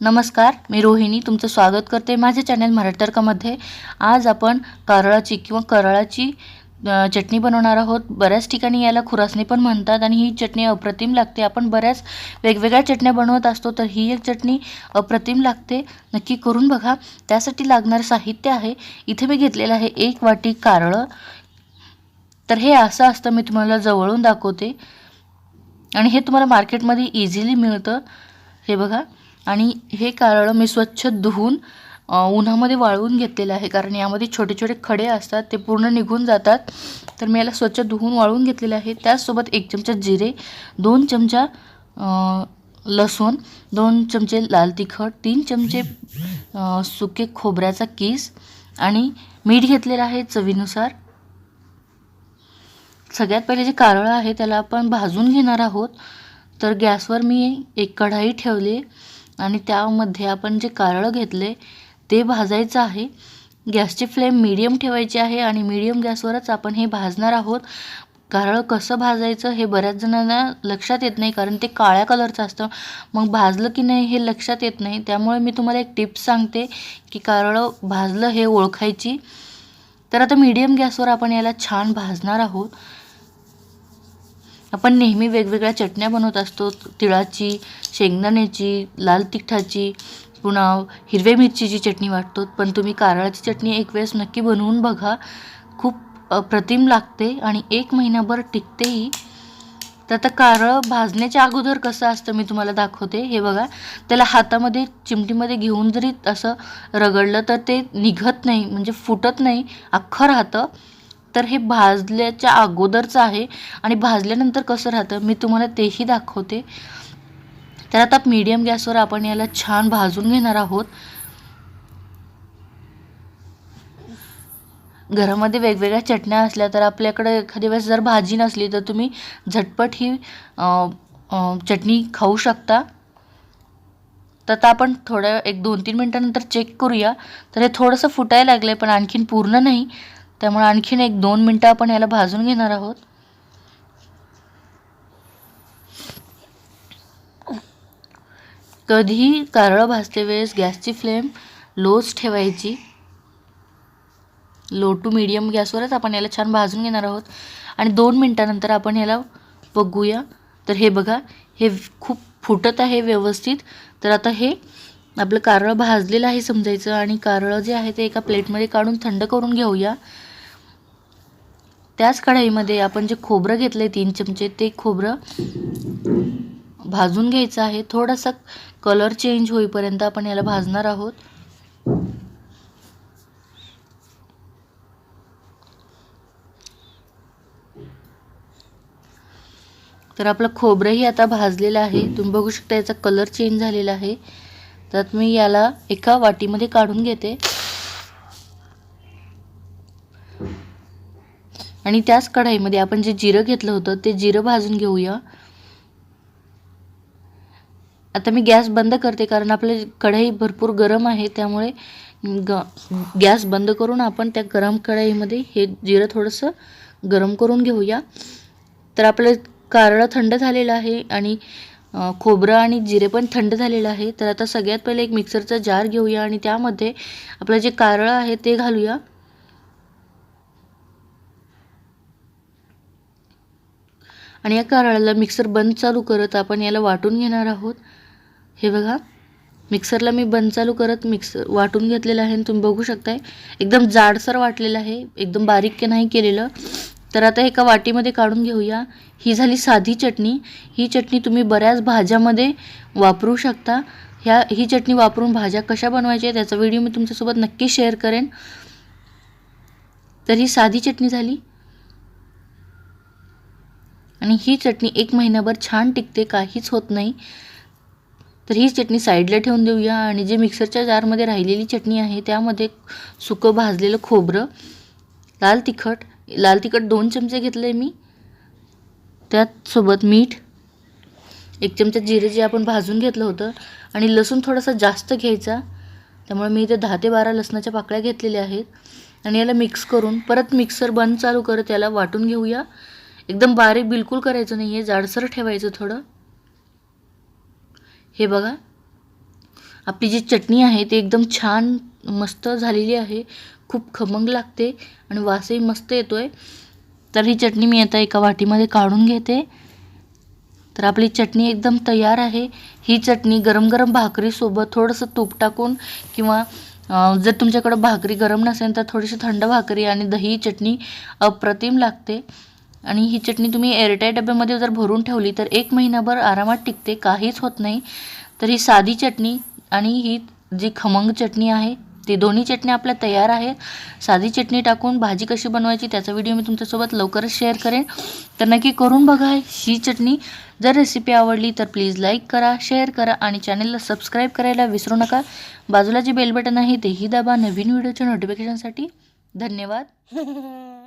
नमस्कार मी रोहिणी तुमचं स्वागत करते माझ्या चॅनल मराठर्कामध्ये आज आपण कारळाची किंवा करळाची चटणी बनवणार आहोत. बऱ्याच ठिकाणी याला खुरासणी पण म्हणतात आणि ही चटणी अप्रतिम लागते. आपण बऱ्याच वेगवेगळ्या चटण्या बनवत असतो तर ही एक चटणी अप्रतिम लागते. नक्की करून बघा. त्यासाठी लागणारं साहित्य आहे. इथे मी घेतलेलं आहे एक वाटी कारळं. तर हे असं असतं मी तुम्हाला जवळून दाखवते. आणि हे तुम्हाला मार्केटमध्ये इझिली मिळतं. हे बघा. आणि हे कारळं मी स्वच्छ धुवून उन्हामध्ये वाळवून घेतलेलं आहे. कारण यामध्ये छोटे छोटे खडे असतात ते पूर्ण निघून जातात. तर मी याला स्वच्छ धुवून वाळवून घेतलेलं आहे. त्याचसोबत एक चमचा जिरे दोन चमचा लसूण दोन चमचे लाल तिखट तीन चमचे सुके खोबऱ्याचा किस आणि मीठ घेतलेलं आहे चवीनुसार. सगळ्यात पहिले जे कारळं आहे त्याला आपण भाजून घेणार आहोत. तर गॅसवर मी एक कढाई ठेवली. आणि त्यामध्ये आपण जे कारळं घेतले ते भाजायचं आहे. गॅसची फ्लेम मीडियम ठेवायची आहे आणि मीडियम गॅसवरच आपण हे भाजणार आहोत. कारळं कसं भाजायचं हे बऱ्याच जणांना लक्षात येत नाही कारण ते काळ्या कलरचं असतं. मग भाजलं की नाही हे लक्षात येत नाही. त्यामुळे मी तुम्हाला एक टिप्स सांगते की कारळं भाजलं हे ओळखायची. तर आता मीडियम गॅसवर आपण याला छान भाजणार आहोत. आपण नेहमी वेगवेगळ्या चटण्या बनवत असतो. तिळाची शेंगदाण्याची लाल तिखटाची पुन्हा हिरव्या मिरचीची चटणी वाटतो. पण तुम्ही कारळाची चटणी एक वेळेस नक्की बनवून बघा. खूप अप्रतिम लागते आणि एक महिनाभर टिकतेही. तर आता कारळ भाजण्याच्या अगोदर कसं असतं मी तुम्हाला दाखवते. हे बघा त्याला हातामध्ये चिमटीमध्ये घेऊन जरी असं रगडलं तर ते निघत नाही म्हणजे फुटत नाही. अख्खं राहतं. तर हे भाजल्याच्या अगोदरचं आहे. आणि भाजल्यानंतर कसं राहतं? मी तुम्हाला तेही दाखवते. तर आता मीडियम गॅसवर आपण याला छान भाजून घेणार आहोत. घरामध्ये वेगवेगळ्या चटण्या असल्या तर आपल्याकडे एखाद्या वेळेस जर भाजी नसली तर तुम्ही झटपट ही चटणी खाऊ शकता. तर आता आपण थोड्या एक दोन तीन मिनटानंतर चेक करूया. तर हे थोडंसं फुटायला लागलं आहे पण आणखीन पूर्ण नाही. त्यामुळे आणखीन एक दोन मिनटं आपण याला भाजून घेणार आहोत. कधीही कारळं भाजते वेळेस गॅसची फ्लेम लोच ठेवायची. लो टू मीडियम गॅसवरच आपण याला छान भाजून घेणार आहोत. आणि दोन मिनटानंतर आपण याला बघूया. तर हे बघा हे खूप फुटत आहे व्यवस्थित. तर आता हे आपलं कारळं भाजलेलं आहे समजायचं आणि कारळं जे आहे ते एका प्लेटमध्ये काढून थंड करून घेऊया. त्याच कढईमध्ये आपण जे खोबरं घेतलं आहे तीन चमचे ते खोबरं भाजून घ्यायचं आहे. थोडासा कलर चेंज होईपर्यंत आपण याला भाजणार आहोत. तर आपलं खोबरंही आता भाजलेलं आहे. तुम्ही बघू शकता याचा कलर चेंज झालेला आहे. तर मी याला एका वाटीमध्ये काढून घेते. आणि त्याच कढाईमध्ये आपण जे जिरं घेतलं होतं ते जिरं भाजून घेऊया. आता मी गॅस बंद करते कारण आपले कढाई भरपूर गरम आहे त्यामुळे ग गॅस बंद करून आपण त्या गरम कढाईमध्ये हे जिरं थोडंसं गरम करून घेऊया. तर आपलं कारळं थंड झालेलं आहे आणि खोबरं आणि जिरे पण थंड झालेलं आहे. तर आता सगळ्यात पहिले एक मिक्सरचा जार घेऊया आणि त्यामध्ये आपलं जे कारळं आहे ते घालूया. आणि या कारळाला मिक्सर बंद चालू करत आपण याला वाटून घेणार आहोत. हे बघा मिक्सरला मी बंद चालू करत मिक्सर वाटून घेतलेलं आहे आणि तुम्ही बघू शकताय एकदम जाडसर वाटलेलं आहे एकदम बारीक नाही केलेलं. तर आता एका वाटीमध्ये काढून घेऊया. ही झाली साधी चटणी. ही चटणी तुम्ही बऱ्याच भाज्यामध्ये वापरू शकता. ह्या ही चटणी वापरून भाज्या कशा बनवायच्या त्याचा व्हिडिओ मी तुमच्यासोबत नक्की शेअर करेन. तर ही साधी चटणी झाली. आणि ही चटणी एक महिनाभर छान टिकते काहीच होत नाही. तर ही चटणी साईडला ठेवून देऊया. आणि जे मिक्सरच्या जारमध्ये राहिलेली चटणी आहे त्यामध्ये सुकं भाजलेलं खोबरं लाल तिखट लाल तिखट दोन चमचे घेतले मी. त्याचसोबत मीठ एक चमचा जिरे जे आपण भाजून घेतलं होतं. आणि लसूण थोडासा जास्त घ्यायचा. त्यामुळे मी इथे दहा ते बारा लसणाच्या पाकळ्या घेतलेल्या आहेत. आणि याला मिक्स करून परत मिक्सर बंद चालू करत याला वाटून घेऊया. एकदम बारीक बिलकुल करायचं नाही आहे जाडसर ठेवायचं थोडं. हे बघा. आपली जी चटणी आहे ती एकदम छान मस्त झालेली आहे. खूप खमंग लागते आणि वासही मस्त येतो आहे तर ही चटणी मी आता एका वाटीमध्ये काढून घेते. तर आपली चटणी एकदम तयार आहे. ही चटणी गरम गरम भाकरीसोबत थोडंसं तूप टाकून किंवा जर तुमच्याकडं भाकरी गरम नसेल तर थोडीशी थंड भाकरी आणि दही चटणी अप्रतिम लागते. आणि ही चटणी तुम्ही एअरटाईट डब्यामध्ये जर भरून ठेवली तर एक महिनाभर आरामात टिकते काहीच होत नाही. तर ही साधी चटणी आणि ही जी खमंग चटणी आहे ती दोन्ही चटणी आपल्या तयार आहे साधी चटणी टाकून भाजी कशी बनवायची त्याचा व्हिडिओ मी तुमच्यासोबत लवकरच शेअर करेन. तर नक्की करून बघा ही चटणी. जर रेसिपी आवडली तर प्लीज लाईक करा शेअर करा आणि चॅनलला सबस्क्राईब करायला विसरू नका. बाजूला जे बेल बटन आहे तेही दाबा. नवीन व्हिडिओच्या नोटिफिकेशनसाठी धन्यवाद.